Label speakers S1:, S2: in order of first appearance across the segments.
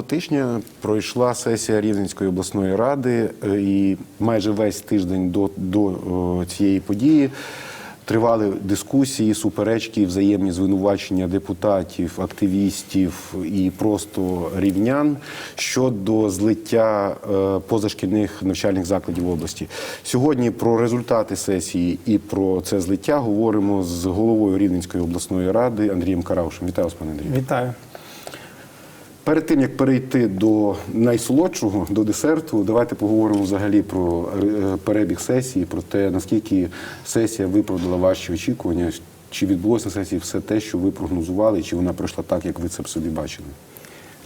S1: Минулого тижня пройшла сесія Рівненської обласної ради, е, і майже весь тиждень до, до цієї події тривали дискусії, суперечки, взаємні звинувачення депутатів, активістів і просто рівнян щодо злиття е, позашкільних навчальних закладів області. Сьогодні про результати сесії і про це злиття говоримо з головою Рівненської обласної ради Андрієм Караушем. Вітаю вас, пане Андрію.
S2: Вітаю.
S1: Перед тим як перейти до найсолодшого, до десерту, давайте поговоримо взагалі про е, перебіг сесії, про те, наскільки сесія виправдала ваші очікування, чи відбулося сесії все те, що ви прогнозували, чи вона пройшла так, як ви це б собі бачили.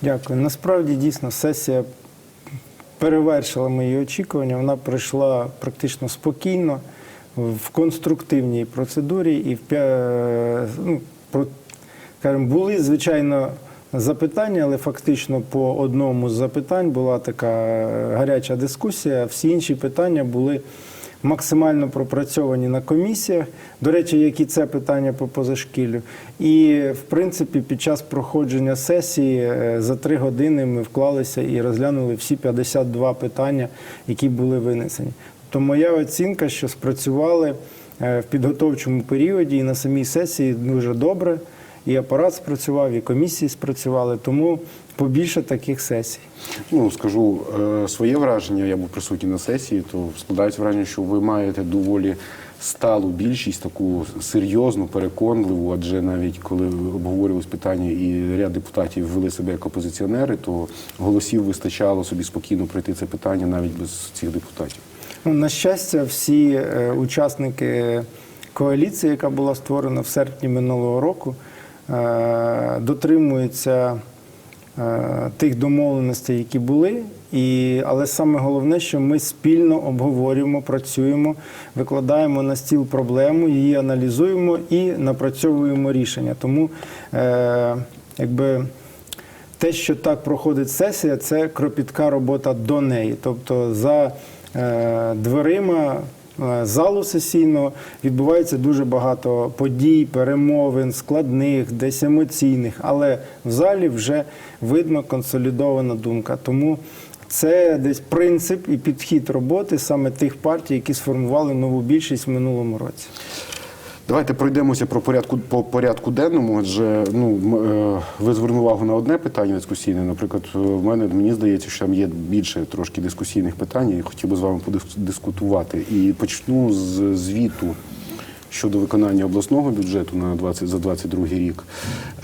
S2: Дякую. Насправді дійсно сесія перевершила мої очікування. Вона пройшла практично спокійно, в конструктивній процедурі і в п'я- ну, скажімо, були, звичайно, запитання, але фактично по одному з запитань була така гаряча дискусія. Всі інші питання були максимально пропрацьовані на комісіях. До речі, як і це питання по позашкіллю. І в принципі, під час проходження сесії е, за три години ми вклалися і розглянули всі 52 питання, які були винесені. То моя оцінка, що спрацювали е, в підготовчому періоді і на самій сесії дуже добре. І апарат спрацював, і комісії спрацювали, тому побільше таких сесій.
S1: Ну, скажу е, своє враження, я був присутній на сесії, то складається враження, що ви маєте доволі сталу більшість, таку серйозну, переконливу, адже навіть коли обговорювалось питання і ряд депутатів вели себе як опозиціонери, то голосів вистачало собі спокійно пройти це питання навіть без цих депутатів.
S2: Ну, на щастя, всі е, учасники коаліції, яка була створена в серпні минулого року, е, дотримуються е, тих домовленостей, які були. І, але саме головне, що ми спільно обговорюємо, працюємо, викладаємо на стіл проблему, її аналізуємо і напрацьовуємо рішення. Тому е, якби. Те, що так проходить сесія, це кропітка робота до неї. Тобто за е, дверима залу сесійного відбувається дуже багато подій, перемовин, складних, десь емоційних, але в залі вже видно консолідована думка. Тому це десь принцип і підхід роботи саме тих партій, які сформували нову більшість в минулому році.
S1: Давайте пройдемося про порядку по порядку денному. Адже ну е, ви звернули увагу на одне питання дискусійне. Наприклад, е, в мене мені здається, що там є більше трошки дискусійних питань. і хотів би з вами подискутувати. І почну з звіту щодо виконання обласного бюджету на 20, за 22 рік.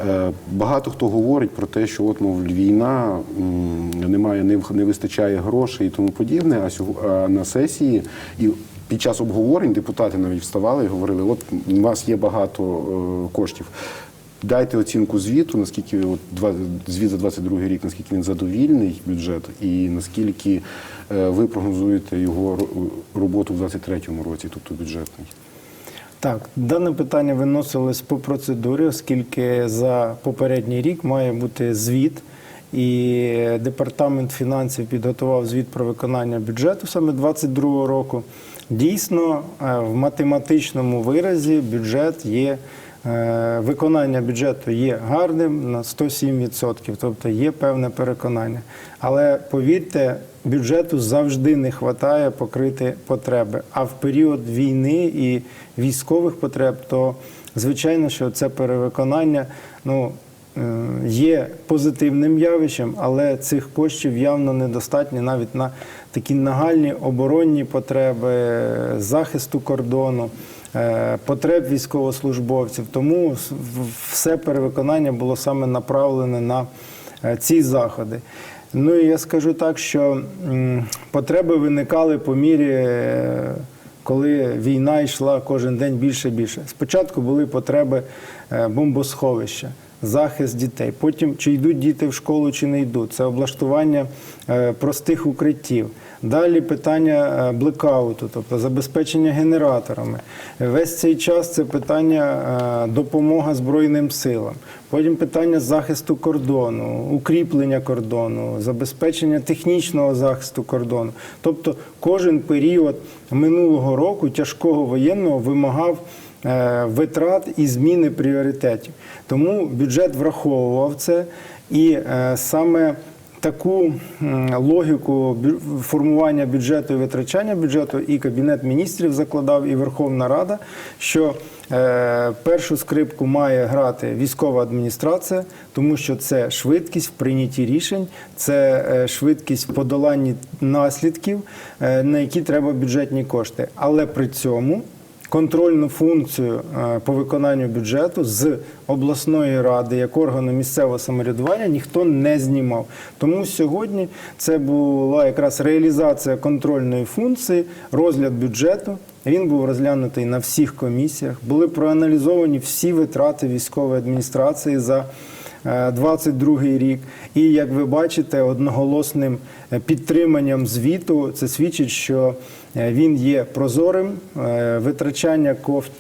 S1: Е, Багато хто говорить про те, що от мов війна немає, не вистачає грошей і тому подібне. А сього- а на сесії і під час обговорень депутати навіть вставали і говорили: от у вас є багато е, коштів. Дайте оцінку звіту, наскільки от звіт за 22 рік, наскільки він задовільний бюджет, і наскільки е, ви прогнозуєте його роботу в 23-му році, тобто бюджетний.
S2: Так, дане питання виносилось по процедурі, оскільки за попередній рік має бути звіт, і департамент фінансів підготував звіт про виконання бюджету саме 2022 року. Дійсно, е, в математичному виразі бюджет є. е, Виконання бюджету є гарним на 107%, тобто є певне переконання. Але повірте, бюджету завжди не вистачає покрити потреби. А в період війни і військових потреб, то звичайно, що це перевиконання ну, е, є позитивним явищем, але цих коштів явно недостатньо навіть на такі нагальні оборонні потреби, захисту кордону. е, Потреб військовослужбовців, тому все перевиконання було саме направлене на е, ці заходи. Ну і я скажу так, що потреби виникали по мірі, е, коли війна йшла кожен день більше і більше. Спочатку були потреби бомбосховища, захист дітей. Потім чи йдуть діти в школу, чи не йдуть. Це облаштування е, простих укриттів. Далі питання е, блекауту, тобто забезпечення генераторами. Весь цей час це питання е, допомога Збройним силам. Потім питання захисту кордону, укріплення кордону, забезпечення технічного захисту кордону. Тобто кожен період минулого року тяжкого воєнного вимагав витрат і зміни пріоритетів. Тому бюджет враховував це і е, саме таку логіку формування бюджету і витрачання бюджету і Кабінет міністрів закладав, і Верховна Рада, що е, першу скрипку має грати військова адміністрація, тому що це швидкість в прийнятті рішень, це е, швидкість в подоланні наслідків, е, на які треба бюджетні кошти. Але при цьому контрольну функцію е, по виконанню бюджету з обласної ради як органу місцевого самоврядування ніхто не знімав. Тому сьогодні це була якраз реалізація контрольної функції, розгляд бюджету. Він був розглянутий на всіх комісіях. Були проаналізовані всі витрати військової адміністрації за 22 рік. І як ви бачите, одноголосним е, підтриманням звіту це свідчить, що е, він є прозорим, е, витрачання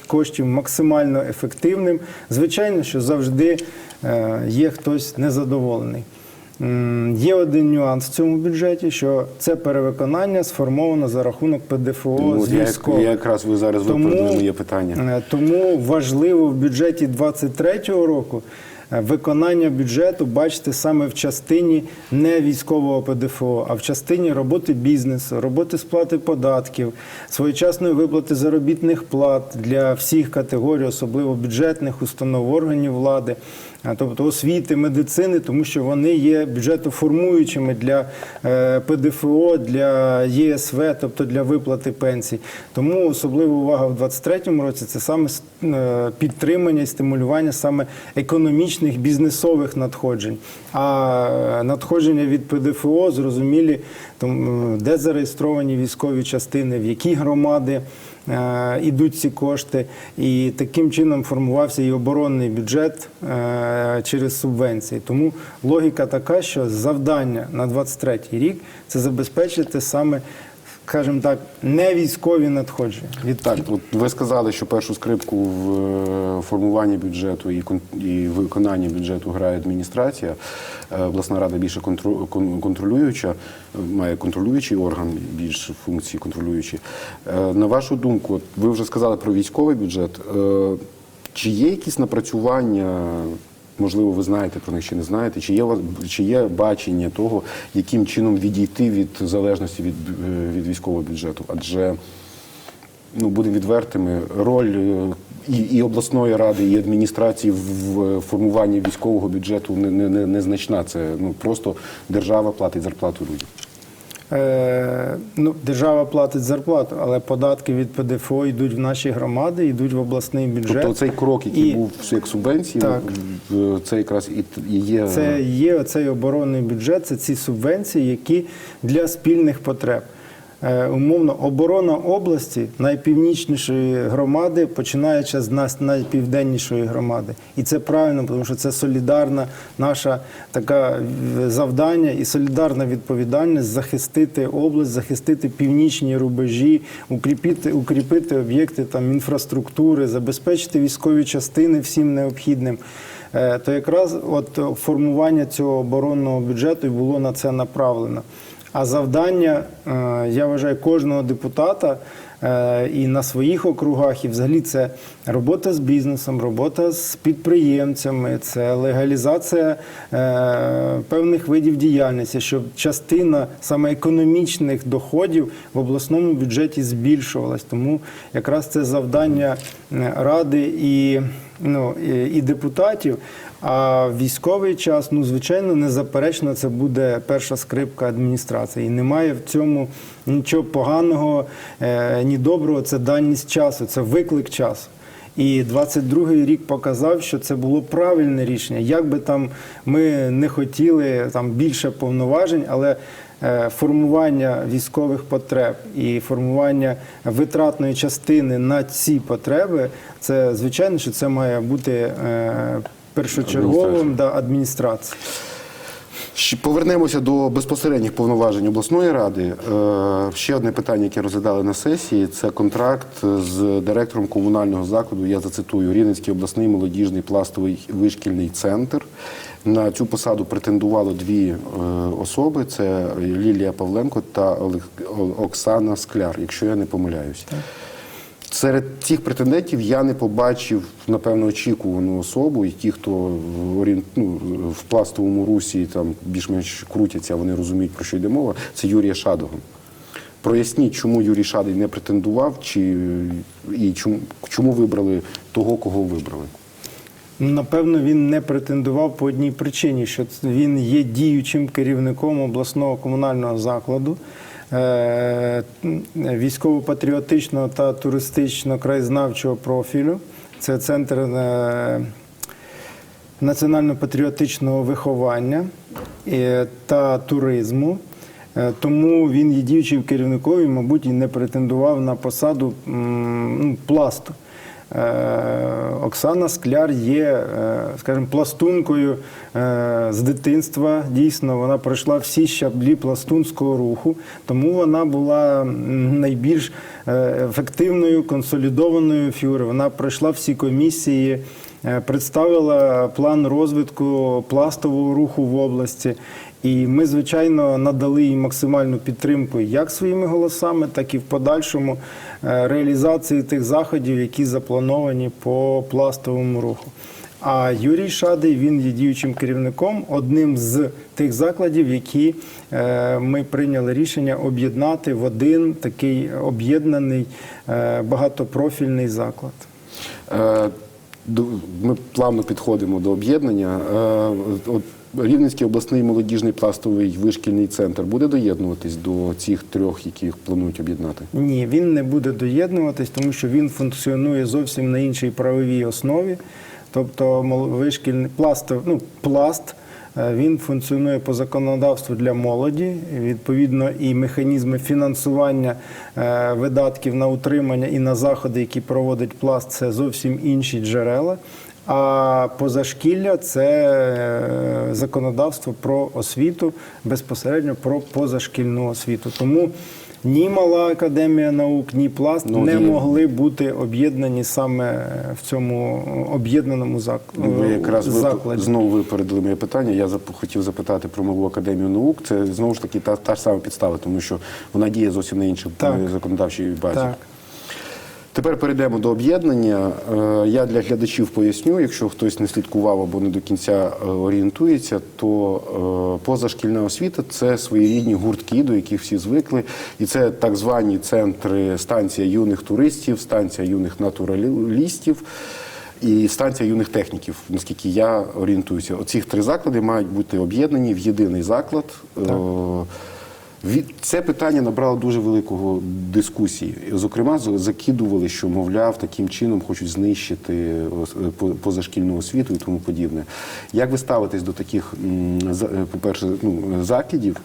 S2: коштів максимально ефективним. Звичайно, що завжди е, є хтось незадоволений. Є один нюанс в цьому бюджеті, що це перевиконання сформовано за рахунок ПДФО
S1: Ну,
S2: з військових.
S1: я якраз ви зараз виправдали моє питання.
S2: Е, Тому важливо в бюджеті 2023 року е, виконання бюджету бачити саме в частині не військового ПДФО, а в частині роботи бізнесу, роботи сплати податків, своєчасної виплати заробітних плат для всіх категорій, особливо бюджетних установ органів влади. Тобто освіти, медицини, тому що вони є бюджетоформуючими для е, ПДФО, для ЄСВ, тобто для виплати пенсій. Тому особлива увага в 2023 році це саме е, підтримання і стимулювання саме економічних бізнесових надходжень. А е, надходження від ПДФО зрозумілі, де зареєстровані військові частини, в які громади ідуть ці кошти, і таким чином формувався і оборонний бюджет е, через субвенції. Тому логіка така, що завдання на 23 рік це забезпечити саме, скажімо так, не військові надходження. Від
S1: Так, от ви сказали, що першу скрипку в е, формуванні бюджету і і виконанні бюджету грає адміністрація. Е, Обласна рада більше контролююча, е, має контролюючий орган, більш функції контролюючі. На вашу думку, ви вже сказали про військовий бюджет. Чи є якісь напрацювання? Можливо, ви знаєте про них чи не знаєте, чи є чи є бачення того, яким чином відійти від залежності від, е, від військового бюджету? Адже ну, будемо відвертими, роль е, і, і обласної ради, і адміністрації в в формуванні військового бюджету не, не, не, незначна. Це ну, просто держава платить зарплату людям.
S2: Е, ну, держава платить зарплату, але податки від ПДФО йдуть в наші громади, йдуть в обласний бюджет.
S1: Тобто цей крок, який
S2: І
S1: був як в- це якраз і, і є.
S2: Це є оцей оборонний бюджет, це ці субвенції, які для спільних потреб. Е, умовно, оборона області найпівнічнішої громади, починаючи з нас найпівденнішої громади. І це правильно, тому що це солідарна наша така е, завдання і солідарна відповідальність захистити область, захистити північні рубежі, укріпити, укріпити об'єкти там інфраструктури, забезпечити військові частини всім необхідним. Е, то якраз от формування цього оборонного бюджету було на це направлено. А завдання, е, я вважаю, кожного депутата е, і на своїх округах, і взагалі це робота з бізнесом, робота з підприємцями, це легалізація е, певних видів діяльності, щоб частина саме економічних доходів в обласному бюджеті збільшувалась. Тому якраз це завдання ради і, ну, і депутатів. А в військовий час, ну звичайно, незаперечно, це буде перша скрипка адміністрації. І немає в цьому нічого поганого, е, ні доброго. Це даність часу, це виклик часу. І 22-й рік показав, що це було правильне рішення. Як би там ми не хотіли там більше повноважень, але е, формування військових потреб і формування витратної частини на ці потреби, це звичайно, що це має бути е, першочерговим да, адміністрації.
S1: Повернемося до безпосередніх повноважень обласної ради. Е, Ще одне питання, яке розглядали на сесії, це контракт з директором комунального закладу. Я зацитую Рівненський обласний молодіжний пластовий вишкільний центр. На цю посаду претендувало дві е, особи: це Лілія Павленко та Оксана Скляр, якщо я не помиляюся. Серед цих претендентів я не побачив, напевно, очікувану особу, і ті, хто ну, в пластовому русі там більш-менш крутяться, вони розуміють, про що йде мова, це Юрія Шадого. Проясніть, чому Юрій Шадий не претендував, чи, і чому, чому вибрали того, кого вибрали.
S2: Напевно, він не претендував по одній причині, що він є діючим керівником обласного комунального закладу. Е, Військово-патріотичного та туристично-краєзнавчого профілю. Це центр е, національно-патріотичного виховання е, та туризму. Тому він є діючим керівником і, мабуть, і не претендував на посаду ну, пласту. Е, Оксана Скляр є, е, скажімо, пластункою е, з дитинства. Дійсно, вона пройшла всі щаблі пластунського руху, тому вона була найбільш ефективною консолідованою фігурою. Вона пройшла всі комісії. Представила план розвитку пластового руху в області, і ми, звичайно, надали їй максимальну підтримку як своїми голосами, так і в подальшому реалізації тих заходів, які заплановані по пластовому руху. А Юрій Шадий він є діючим керівником, одним з тих закладів, які е, ми прийняли рішення об'єднати в один такий об'єднаний е, багатопрофільний заклад.
S1: Е, Ми плавно підходимо до об'єднання. Е, От Рівненський обласний молодіжний пластовий вишкільний центр буде доєднуватись до цих трьох, яких планують об'єднати?
S2: Ні, він не буде доєднуватись, тому що він функціонує зовсім на іншій правовій основі. Тобто вишкільний пласт, ну, пласт е, він функціонує по законодавству для молоді. Відповідно, і механізми фінансування е, видатків на утримання і на заходи, які проводить пласт, це зовсім інші джерела. А позашкілля це е, законодавство про освіту, безпосередньо про позашкільну освіту. Тому ні мала академія наук, ні пласт
S1: Ну,
S2: не
S1: і-
S2: могли бути об'єднані саме в цьому об'єднаному зак...
S1: Ви якраз ви
S2: закладі.
S1: знову випередили моє питання. Я хотів запитати про Малу академію наук. Це знову ж таки та, та ж сама підстава, тому що вона діє зовсім на іншій законодавчій базі.
S2: Так.
S1: Тепер перейдемо до об'єднання. Е, Я для глядачів поясню, якщо хтось не слідкував або не до кінця е, орієнтується, то е, позашкільна освіта це своєрідні гуртки, до яких всі звикли. І це так звані центри станція юних туристів, станція юних натуралістів. І станція юних техніків, наскільки я орієнтуюся, оці три заклади мають бути об'єднані в єдиний заклад. Від- Це питання набрало дуже великого дискусії. Зокрема, закидували, що, мовляв, таким чином хочуть знищити е, позашкільну освіту і тому подібне. Як ви ставитесь до таких, е, по-перше, ну, закидів?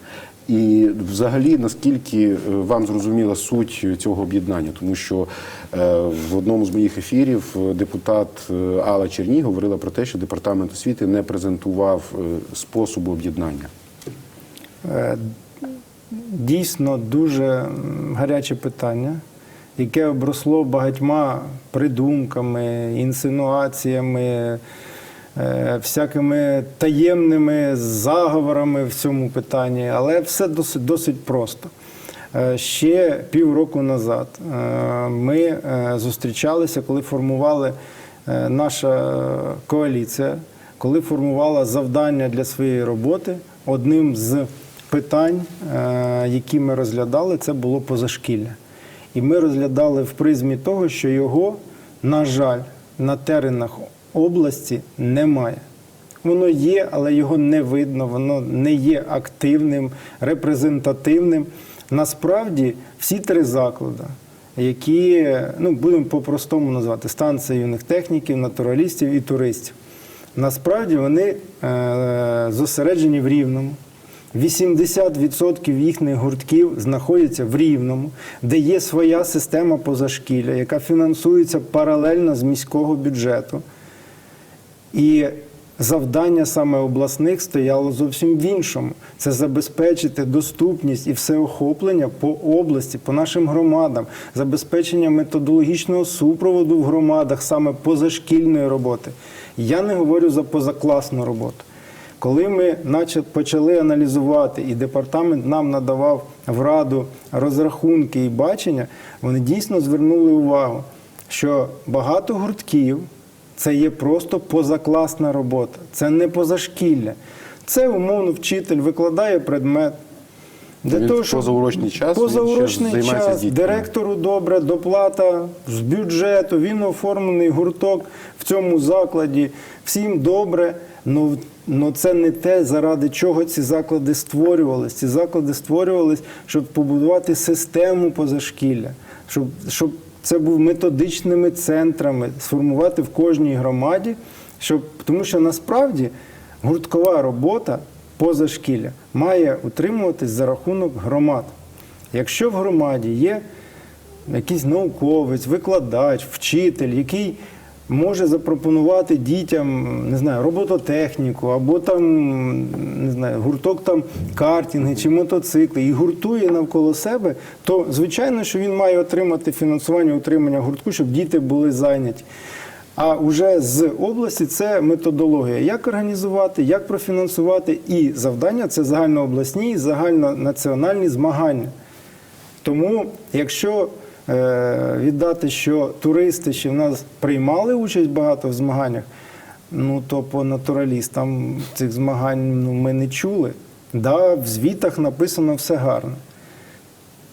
S1: І взагалі, наскільки е, вам зрозуміла суть цього об'єднання? Тому що в одному з моїх ефірів депутат Алла Черній говорила про те, що департамент освіти не презентував способу об'єднання.
S2: Дійсно дуже гаряче питання, яке обросло багатьма придумками, інсинуаціями, е, всякими таємними заговорами в цьому питанні, але все досить, досить просто. Е, Ще півроку назад е, ми зустрічалися, коли формували наша коаліція, коли формувала завдання для своєї роботи. Одним з питань, е, які ми розглядали, це було позашкілля. І ми розглядали в призмі того, що його, на жаль, на теренах області немає. Воно є, але його не видно, воно не є активним, репрезентативним. Насправді, всі три заклади, які, ну, будемо по-простому назвати, станція юних техніків, натуралістів і туристів, насправді вони е, зосереджені в Рівному. 80% їхніх гуртків знаходяться в Рівному, де є своя система позашкілля, яка фінансується паралельно з міського бюджету. І завдання саме обласних стояло зовсім в іншому: це забезпечити доступність і всеохоплення по області, по нашим громадам, забезпечення методологічного супроводу в громадах саме позашкільної роботи. Я не говорю за позакласну роботу. Коли ми наче почали аналізувати, і департамент нам надавав в раду розрахунки і бачення, вони дійсно звернули увагу, що багато гуртків це є просто позакласна робота, це не позашкілля. Це умовно вчитель викладає предмет.
S1: Для Він в позаурочний час,
S2: позаурочний
S1: з
S2: час, директору добре, доплата з бюджету, він оформлений гурток в цьому закладі, всім добре. Ну, ну це не те, заради чого ці заклади створювались. Ці заклади створювались, щоб побудувати систему позашкілля, щоб, щоб це був методичними центрами, сформувати в кожній громаді, щоб, тому що насправді гурткова робота позашкілля має утримуватись за рахунок громад. Якщо в громаді є якийсь науковець, викладач, вчитель, який може запропонувати дітям не знаю, робототехніку або там не знаю, гурток там картинги чи мотоцикли і гуртує навколо себе, то звичайно, що він має отримати фінансування утримання гуртку, щоб діти були зайняті. А вже з області це методологія, як організувати, як профінансувати, і завдання це загальнообласні, і загальнонаціональні змагання. Тому, якщо віддати, що туристи ще в нас приймали участь багато в змаганнях, ну то по натуралістам цих змагань ну, ми не чули. Да, в звітах написано все гарно.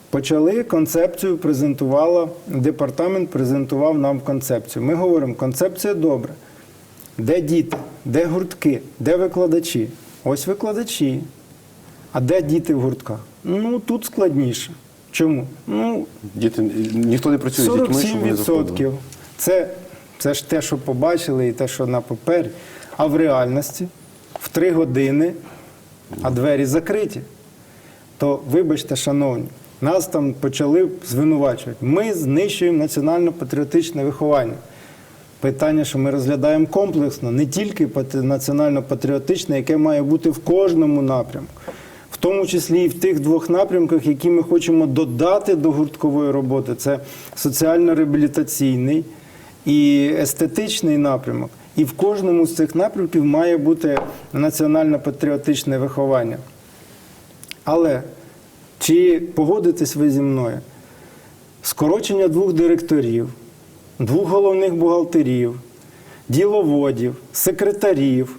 S2: Почали концепцію, презентувала департамент, презентував нам концепцію. Ми говоримо, концепція добра. Де діти, де гуртки, де викладачі? Ось викладачі. А де діти в гуртках? Ну тут складніше. Чому? Ну,
S1: Діти ніхто не працює з дітьми, щоб вони заходили.
S2: 47%. Це, це ж те, що побачили, і те, що на папері. А в реальності в три години, а двері закриті. То, вибачте, шановні, нас там почали звинувачувати. Ми знищуємо національно-патріотичне виховання. Питання, що ми розглядаємо комплексно, не тільки патрі- національно-патріотичне, яке має бути в кожному напрямку, тому числі і в тих двох напрямках, які ми хочемо додати до гурткової роботи: це соціально-реабілітаційний і естетичний напрямок. І в кожному з цих напрямків має бути національно-патріотичне виховання. Але чи погодитесь ви зі мною? Скорочення двох директорів, двох головних бухгалтерів, діловодів, секретарів.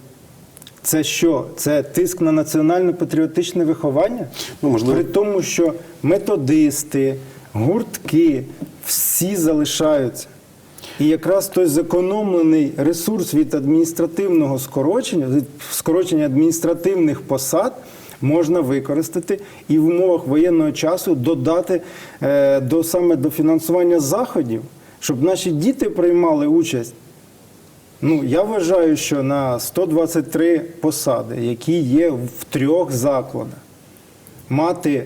S2: Це що? Це тиск на національно-патріотичне виховання?
S1: Ну, можливо.
S2: При тому, що методисти, гуртки всі залишаються. І якраз той зекономлений ресурс від адміністративного скорочення, від скорочення адміністративних посад можна використати і в умовах воєнного часу додати е, до саме до фінансування заходів, щоб наші діти приймали участь. Ну, я вважаю, що на 123 посади, які є в трьох закладах, мати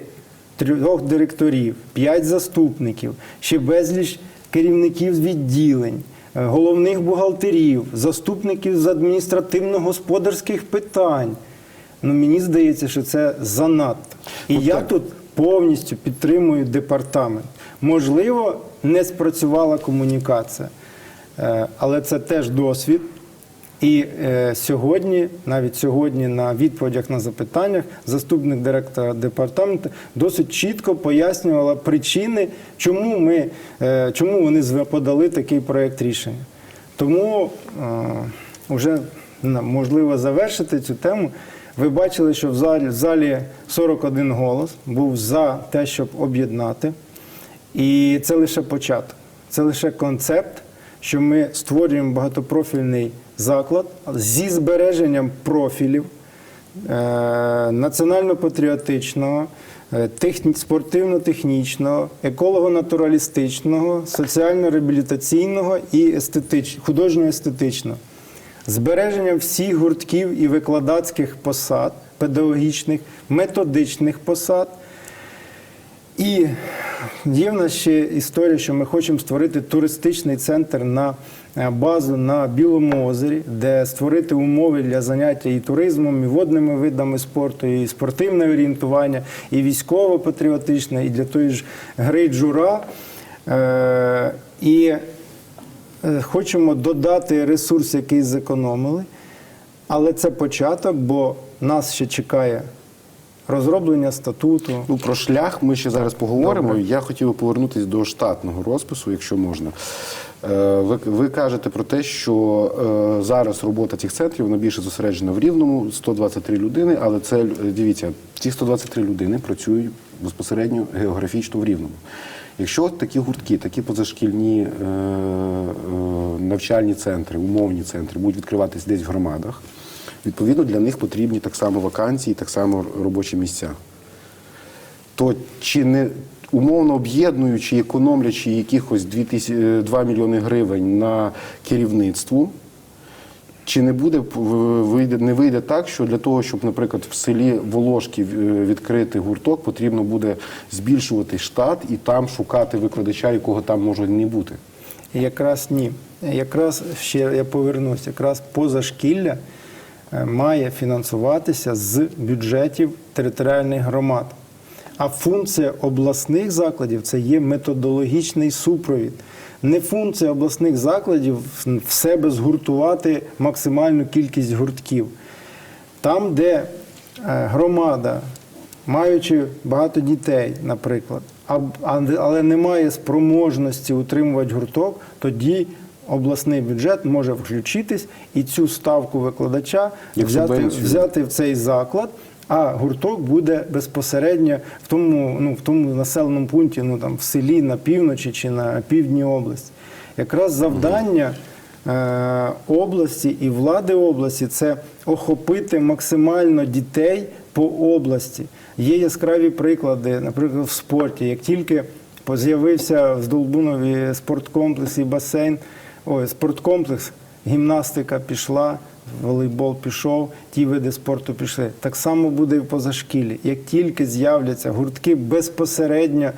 S2: трьох директорів, п'ять заступників, ще безліч керівників відділень, е, головних бухгалтерів, заступників з адміністративно-господарських питань. Ну, мені здається, що це занадто. І
S1: От
S2: я
S1: так.
S2: тут повністю підтримую департамент. Можливо, не спрацювала комунікація, але це теж досвід. І е, сьогодні, навіть сьогодні, на відповідях на запитаннях, заступник директора департаменту досить чітко пояснювала причини, чому ми е, чому вони подали такий проєкт рішення. Тому е, вже можливо завершити цю тему. Ви бачили, що в залі, в залі 41 голос був за те, щоб об'єднати. І це лише початок, це лише концепт, що ми створюємо багатопрофільний заклад зі збереженням профілів е, національно-патріотичного, е, техні- спортивно-технічного, еколого-натуралістичного, соціально-реабілітаційного і художньо-естетичного. Збереженням всіх гуртків і викладацьких посад, педагогічних, методичних посад. І є в нас ще історія, що ми хочемо створити туристичний центр на е, базу на Білому озері, де створити умови для заняття і туризмом, і водними видами спорту, і спортивне орієнтування, і військово-патріотичне, і для тої ж гри джура. Е, І е, хочемо додати ресурс, який зекономили. Але це початок, бо нас ще чекає розроблення статуту.
S1: Ну, про шлях ми ще зараз поговоримо. Я хотів би повернутися до штатного розпису, якщо можна. Е, Ви, ви кажете про те, що е, зараз робота цих центрів вона більше зосереджена в рівному 123 людини, але це е, дивіться, ці 123 людини працюють безпосередньо географічно в рівному. Якщо такі гуртки, такі позашкільні е, е, навчальні центри, умовні центри будуть відкриватись десь в громадах, відповідно для них потрібні так само вакансії, так само робочі місця то чи не умовно об'єднуючи, економлячи якихось 2, тисячі, 2 мільйони гривень на керівництву, чи не буде не вийде так, що для того, щоб, наприклад, в селі Волошки е, відкрити гурток, потрібно буде збільшувати штат і там шукати викладача, якого там може не бути?
S2: Якраз ні. Якраз ще я повернусь, якраз позашкілля е, має фінансуватися з бюджетів територіальних громад. А функція обласних закладів це є методологічний супровід. Не функція обласних закладів в себе згуртувати максимальну кількість гуртків. Там, де е, громада, маючи багато дітей, наприклад, але не має спроможності утримувати гурток, тоді обласний бюджет може включитись і цю ставку викладача
S1: Як
S2: взяти, взяти в цей заклад. А гурток буде безпосередньо в тому, ну, в тому населеному пункті, ну там в селі на півночі чи на півдні області. Якраз завдання е, області і влади області це охопити максимально дітей по області. Є яскраві приклади, наприклад, в спорті. Як тільки з'явився в Здолбунові спорткомплекс і басейн, ой, спорткомплекс, гімнастика пішла, волейбол пішов, ті види спорту пішли. Так само буде і в позашкіллі. Як тільки з'являться гуртки безпосередньо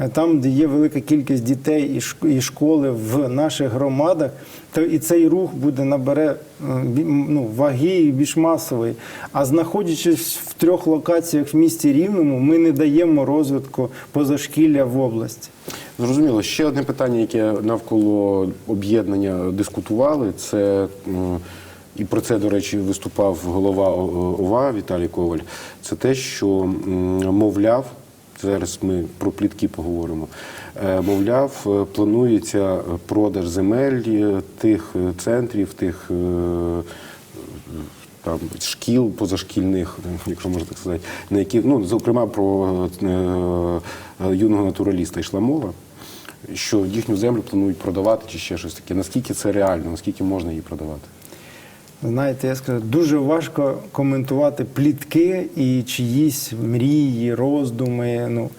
S2: е, там, де є велика кількість дітей і школи в наших громадах, то і цей рух буде набере е, ну, ваги і більш масовий. А знаходячись в трьох локаціях в місті Рівному, ми не даємо розвитку позашкілля в області.
S1: Зрозуміло. Ще одне питання, яке навколо об'єднання дискутували, це і про це, до речі, виступав голова ОВА Віталій Коваль. Це те, що мовляв, зараз ми про плітки поговоримо. е, Мовляв, е, планується продаж земель е, тих центрів, тих. там шкіл позашкільних, якщо можна так сказати, на які ну зокрема про юного натураліста йшла мова, що їхню землю планують продавати чи ще щось таке. Наскільки це реально, наскільки можна її продавати?
S2: Знаєте, я скажу, дуже важко коментувати плітки і чиїсь мрії, роздуми. Ну.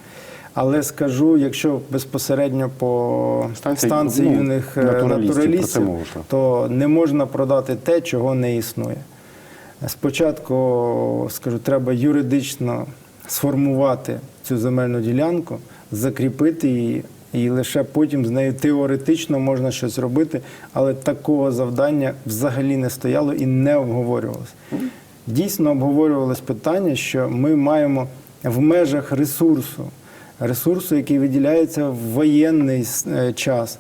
S2: Але скажу, якщо безпосередньо по
S1: Станція,
S2: станції
S1: ну,
S2: юних е,
S1: натуралістів,
S2: натуралістів, то не можна продати те, чого не існує. Спочатку, скажу, треба юридично сформувати цю земельну ділянку, закріпити її, і лише потім з нею теоретично можна щось робити, але такого завдання взагалі не стояло і не обговорювалося. Дійсно обговорювалось питання, що ми маємо в межах ресурсу, ресурсу, який виділяється в воєнний е, час,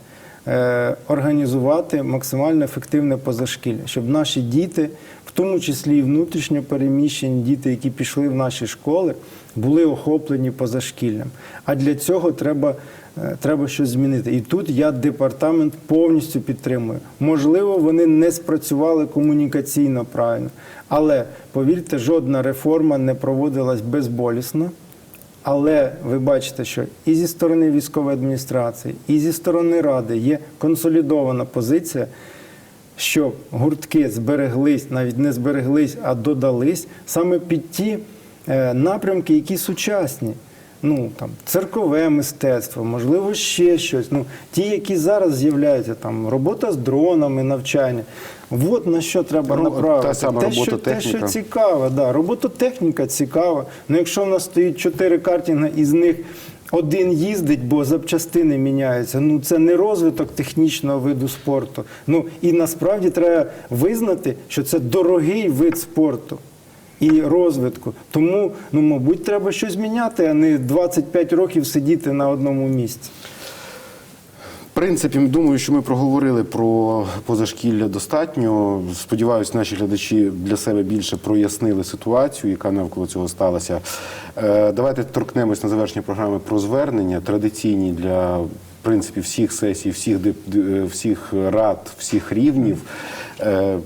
S2: організувати максимально ефективне позашкілля, щоб наші діти, в тому числі і внутрішньо переміщені діти, які пішли в наші школи, були охоплені позашкіллям. А для цього треба, е, треба щось змінити. І тут я департамент повністю підтримую. Можливо, вони не спрацювали комунікаційно правильно, але повірте, жодна реформа не проводилась безболісно. Але ви бачите, що і зі сторони військової адміністрації, і зі сторони ради є консолідована позиція, що гуртки збереглись, навіть не збереглись, а додались саме під ті е, напрямки, які сучасні. Ну там циркове мистецтво, можливо, ще щось. Ну ті, які зараз з'являються, там робота з дронами, навчання. От на що треба
S1: Ну,
S2: направити.
S1: та сама
S2: те, що, те, що цікаво, да. робототехніка цікава. Ну якщо в нас стоїть чотири картинга, із них один їздить, бо запчастини міняються. Ну це не розвиток технічного виду спорту. Ну і насправді треба визнати, що це дорогий вид спорту. І розвитку. Тому, ну, мабуть, треба щось міняти, а не 25 років сидіти на одному місці.
S1: Принципі, думаю, що ми проговорили про позашкілля достатньо. Сподіваюсь, наші глядачі для себе більше прояснили ситуацію, яка навколо цього сталася. Е, Давайте торкнемось на завершення програми про звернення, традиційні для в принципі всіх сесій, всіх деп- всіх рад, всіх рівнів. Е,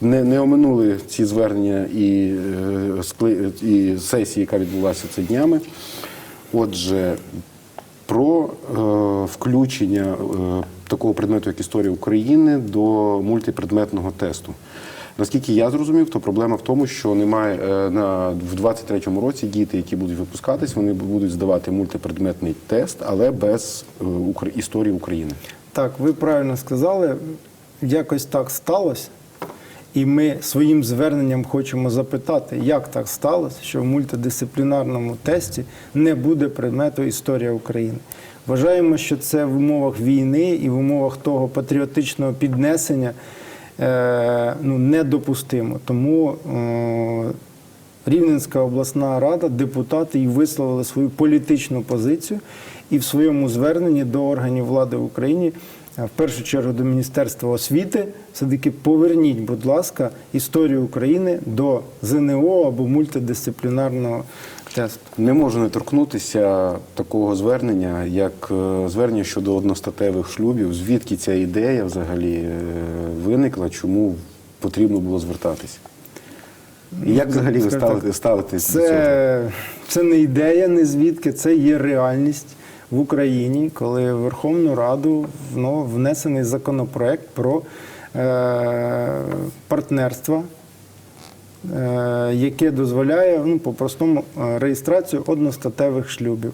S1: Не, не оминули ці звернення і, е, і сесії, яка відбулася це днями. Отже, про е, включення е, такого предмету, як історія України, до мультипредметного тесту. Наскільки я зрозумів, то проблема в тому, що немає е, на в 23-му році діти, які будуть випускатись, вони будуть здавати мультипредметний тест, але без е, Укр- історії України.
S2: Так, ви правильно сказали, якось так сталося. І ми своїм зверненням хочемо запитати, як так сталося, що в мультидисциплінарному тесті не буде предмету історія України. Вважаємо, що це в умовах війни і в умовах того патріотичного піднесення е, ну, недопустимо. Тому е, Рівненська обласна рада, депутати і висловили свою політичну позицію і в своєму зверненні до органів влади в Україні, в першу чергу до Міністерства освіти, все-таки поверніть, будь ласка, історію України до ЗНО або мультидисциплінарного тесту.
S1: Не можу не торкнутися такого звернення, як е, звернення щодо одностатевих шлюбів. Звідки ця ідея взагалі е, виникла, чому потрібно було звертатися? І як взагалі ви ставите, ставитесь до цього?
S2: Це, це не ідея, не звідки, це є реальність в Україні, коли в Верховну Раду ну, внесений законопроект про е, партнерство, е, яке дозволяє ну, по-простому е, реєстрацію одностатевих шлюбів.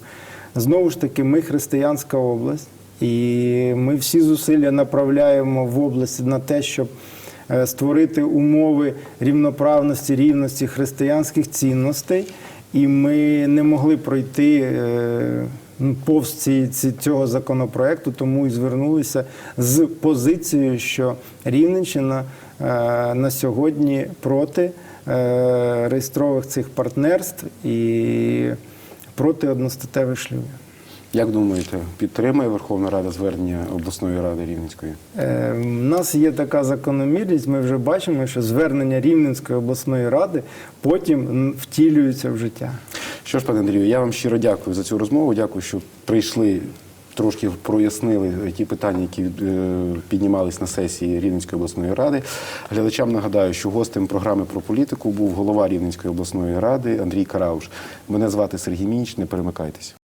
S2: Знову ж таки, ми християнська область, і ми всі зусилля направляємо в області на те, щоб е, створити умови рівноправності, рівності християнських цінностей. І ми не могли пройти е, повз ці, ці, цього законопроекту, тому і звернулися з позицією, що Рівненщина е, на сьогодні проти е, реєстрових цих партнерств і проти одностатевих шлюбів.
S1: Як думаєте, підтримає Верховна Рада звернення обласної ради Рівненської?
S2: Е, У нас є така закономірність. Ми вже бачимо, що звернення Рівненської обласної ради потім м, втілюються в життя.
S1: Що ж, пане Андрію, я вам щиро дякую за цю розмову. Дякую, що прийшли. Трошки прояснили ті питання, які е, піднімались на сесії Рівненської обласної ради. Глядачам нагадаю, що гостем програми про політику був голова Рівненської обласної ради Андрій Карауш. Мене звати Сергій Мінч. Не перемикайтеся.